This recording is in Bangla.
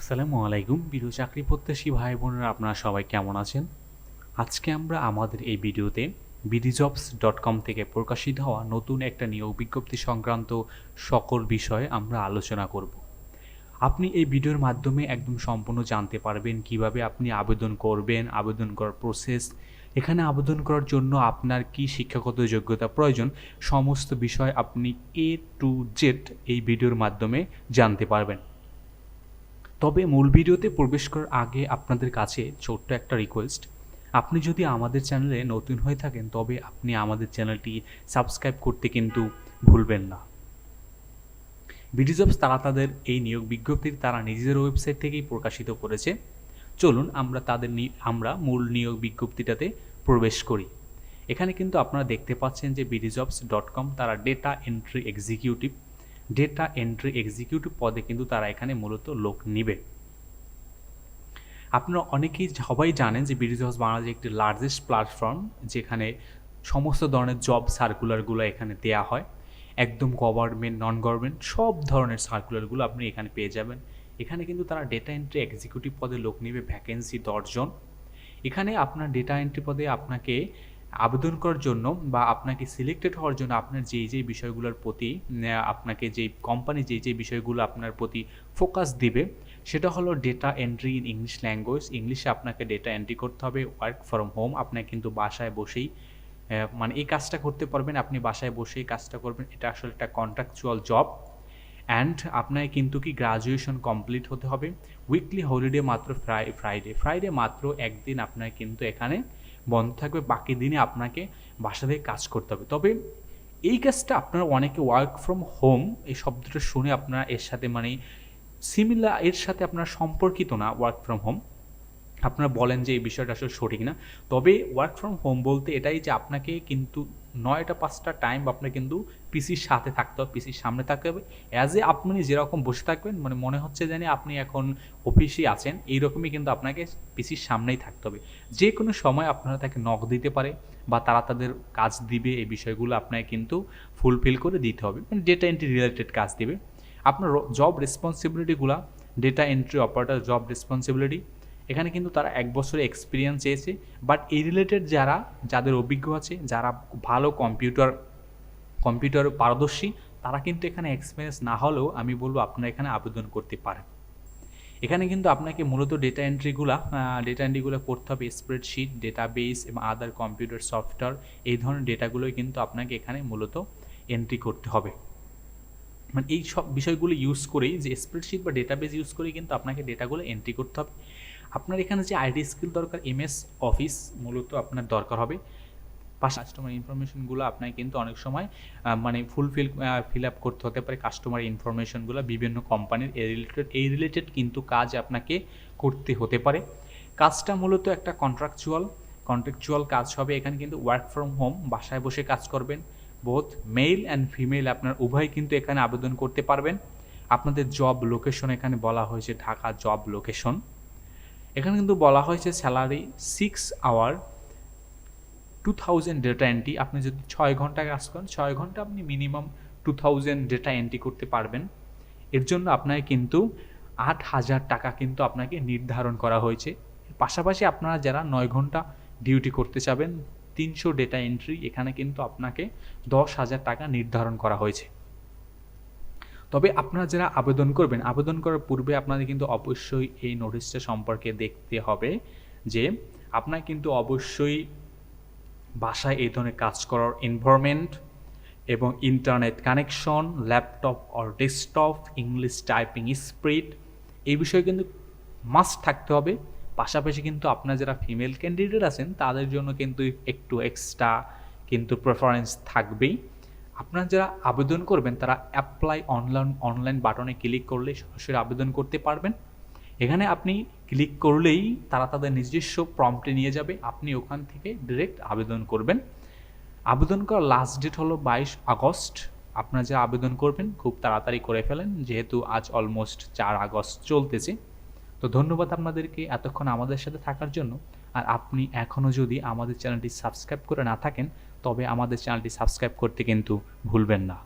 আসসালামু আলাইকুম, প্রিয় চাকরি প্রত্যাশী ভাই বোনেরা, আপনারা সবাই কেমন আছেন? আজকে আমরা আমাদের এই ভিডিওতে বিডিজবস ডট কম থেকে প্রকাশিত হওয়া নতুন একটা নিয়োগ বিজ্ঞপ্তি সংক্রান্ত সকল বিষয়ে আমরা আলোচনা করব। আপনি এই ভিডিওর মাধ্যমে একদম সম্পূর্ণ জানতে পারবেন কীভাবে আপনি আবেদন করবেন, আবেদন করার প্রসেস এখানে আবেদন করার জন্য আপনার কি শিক্ষাগত যোগ্যতা প্রয়োজন, সমস্ত বিষয় আপনি এ টু জেড এই ভিডিওর মাধ্যমে জানতে পারবেন। তবে মূল ভিডিওতে প্রবেশ করার আগে আপনাদের কাছে ছোট্ট একটা রিকোয়েস্ট আপনি যদি আমাদের চ্যানেলে নতুন হয়ে থাকেন, তবে আপনি আমাদের চ্যানেলটি সাবস্ক্রাইব করতে কিন্তু ভুলবেন না। বিডিজবস তারা তাদের এই নিয়োগ বিজ্ঞপ্তির তারা নিজেদের ওয়েবসাইট থেকেই প্রকাশিত করেছে। চলুন আমরা তাদের আমরা মূল নিয়োগ বিজ্ঞপ্তিটাতে প্রবেশ করি। এখানে কিন্তু আপনারা দেখতে পাচ্ছেন যে বিডিজবস ডট কম তারা data entry executive data entry executive পদে কিন্তু তারা এখানে মূলত লোক নিবে। আপনারা অনেকেই সবাই জানেন যে বিডিজবস বাংলাদেশ একটি লার্জেস্ট প্ল্যাটফর্ম যেখানে সমস্ত ধরনের জব সার্কুলারগুলো এখানে দেয়া হয়। একদম গভর্নমেন্ট নন গভর্নমেন্ট সব ধরনের সার্কুলারগুলো আপনি এখানে পেয়ে যাবেন। এখানে কিন্তু তারা ডেটা এন্ট্রি এক্সিকিউটিভ পদে লোক নেবে ভ্যাকেন্সি দশজন। এখানে আপনার ডেটা এন্ট্রি পদে আপনাকে আবেদন করার জন্য বা আপনাকে সিলেক্টেড হওয়ার জন্য আপনার যেই যেই বিষয়গুলোর প্রতি আপনাকে যেই কোম্পানি যেই যেই বিষয়গুলো আপনার প্রতি ফোকাস দিবে, সেটা হলো data entry in English language ইংলিশে আপনাকে ডেটা এন্ট্রি করতে হবে ওয়ার্ক ফ্রম হোম আপনাকে কিন্তু বাসায় বসেই মানে এই কাজটা করতে পারবেন, আপনি বাসায় বসেই কাজটা করবেন। এটা আসলে একটা কন্ট্রাকচুয়াল জব অ্যান্ড আপনার কিন্তু কি গ্রাজুয়েশন কমপ্লিট হতে হবে। উইকলি হলিডে মাত্র ফ্রাই ফ্রাইডে ফ্রাইডে মাত্র একদিন আপনার কিন্তু এখানে বন্ধ থাকবে, বাকি দিনে আপনাকে বাসা থেকে কাজ করতে হবে। তবে এই কাজটা আপনারা অনেকে ওয়ার্ক ফ্রম হোম এই শব্দটা শুনে আপনারা এর সাথে মানে সিমিলার এর সাথে আপনারা সম্পর্কিত না ওয়ার্ক ফ্রম হোম আপনারা বলেন যে এই বিষয়টা আসলে সঠিক না। তবে ওয়ার্ক ফ্রম হোম বলতে এটাই যে আপনাকে কিন্তু নয়টা, পাঁচটা টাইম আপনার কিন্তু পিসির সাথে থাকতে হবে পিসির সামনে থাকতে হবে। অ্যাজ এ আপনি যেরকম বসে থাকবেন মানে মনে হচ্ছে জানি আপনি এখন অফিসে আছেন, এইরকমই কিন্তু আপনাকে পিসির সামনেই থাকতে হবে। যে কোনো সময় আপনারা তাকে নক দিতে পারে বা তারা তাদের কাজ দিবে, এই বিষয়গুলো আপনাকে কিন্তু ফুলফিল করে দিতে হবে। মানে ডেটা এন্ট্রি রিলেটেড কাজ দিবে। আপনার job রেসপন্সিবিলিটিগুলো data entry operator job responsibility এখানে কিন্তু তারা এক বছরে এক্সপিরিয়েন্স চেয়েছে বাট এই রিলেটেড যারা, যাদের অভিজ্ঞ আছে, যারা ভালো কম্পিউটার কম্পিউটার পারদর্শী, তারা কিন্তু এখানে এক্সপিরিয়েন্স না হলেও আমি বলব আপনারা এখানে আবেদন করতে পারেন। এখানে কিন্তু আপনাকে মূলত ডেটা এন্ট্রিগুলা ডেটা এন্ট্রিগুলো করতে হবে স্প্রেডশিট ডেটাবেস এবং আদার কম্পিউটার সফটওয়্যার এই ধরনের ডেটাগুলোই কিন্তু আপনাকে এখানে মূলত এন্ট্রি করতে হবে। মানে এই সব বিষয়গুলো ইউজ করেই যে স্প্রেডশিট বা ডেটাবেস ইউজ করেই কিন্তু আপনাকে ডেটাগুলো এন্ট্রি করতে হবে। আপনার এখানে যে আইডি স্কিল দরকার এমএস অফিস মূলত আপনার দরকার হবে। পাশে কাস্টমার ইনফরমেশনগুলো আপনাকে কিন্তু অনেক সময় মানে ফুলফিল ফিল আপ করতে হতে পারে কাস্টমার ইনফরমেশনগুলো বিভিন্ন কোম্পানির এই রিলেটেড এই রিলেটেড কিন্তু কাজ আপনাকে করতে হতে পারে। কাজটা মূলত একটা কন্ট্রাকচুয়াল কন্ট্রাকচুয়াল কাজ হবে। এখানে কিন্তু ওয়ার্ক ফ্রম হোম বাসায় বসে কাজ করবেন। বোথ মেল অ্যান্ড ফিমেল আপনার উভয় কিন্তু এখানে আবেদন করতে পারবেন। আপনাদের জব লোকেশন এখানে বলা হয়েছে ঢাকা জব লোকেশন এখানে কিন্তু বলা হয়েছে salary six hour two thousand data entry আপনি যদি ছয় ঘণ্টা কাজ করেন, ছয় ঘণ্টা আপনি minimum two thousand data entry করতে পারবেন। এর জন্য আপনাকে কিন্তু আট হাজার টাকা কিন্তু আপনাকে নির্ধারণ করা হয়েছে। পাশাপাশি আপনারা যারা নয় ঘণ্টা ডিউটি করতে চাবেন, তিনশো ডেটা এন্ট্রি এখানে কিন্তু আপনাকে দশ হাজার টাকা নির্ধারণ করা হয়েছে। তবে আপনারা যারা আবেদন করবেন, আবেদন করার পূর্বে আপনাদের কিন্তু অবশ্যই এই নোটিশটা সম্পর্কে দেখতে হবে যে আপনার কিন্তু অবশ্যই বাসায় এই ধরনের কাজ করার এনভায়রনমেন্ট এবং internet connection laptop or desktop English typing speed এই বিষয়ে কিন্তু মাস্ট থাকতে হবে। পাশাপাশি কিন্তু আপনার যারা ফিমেল ক্যান্ডিডেট আছেন, তাদের জন্য কিন্তু একটু এক্সট্রা কিন্তু প্রেফারেন্স থাকবেই। আপনারা যারা আবেদন করবেন, তারা অ্যাপ্লাই অনলাইন অনলাইন বাটনে ক্লিক করলে সরাসরি আবেদন করতে পারবেন। এখানে আপনি ক্লিক করলেই তারা তাদের নিজস্ব প্রম্পটে নিয়ে যাবে। আপনি ওখান থেকে ডিরেক্ট আবেদন করবেন। আবেদন করার লাস্ট ডেট হলো বাইশ আগস্ট। আপনারা যা আবেদন করবেন, খুব তাড়াতাড়ি করে ফেলেন, যেহেতু আজ অলমোস্ট চার আগস্ট চলতেছে। তো ধন্যবাদ আপনাদেরকে এতক্ষণ আমাদের সাথে থাকার জন্য। আর আপনি এখনও যদি আমাদের চ্যানেলটি সাবস্ক্রাইব করে না থাকেন তবে আমাদের চ্যানেলটি সাবস্ক্রাইব করতে কিন্তু ভুলবেন না।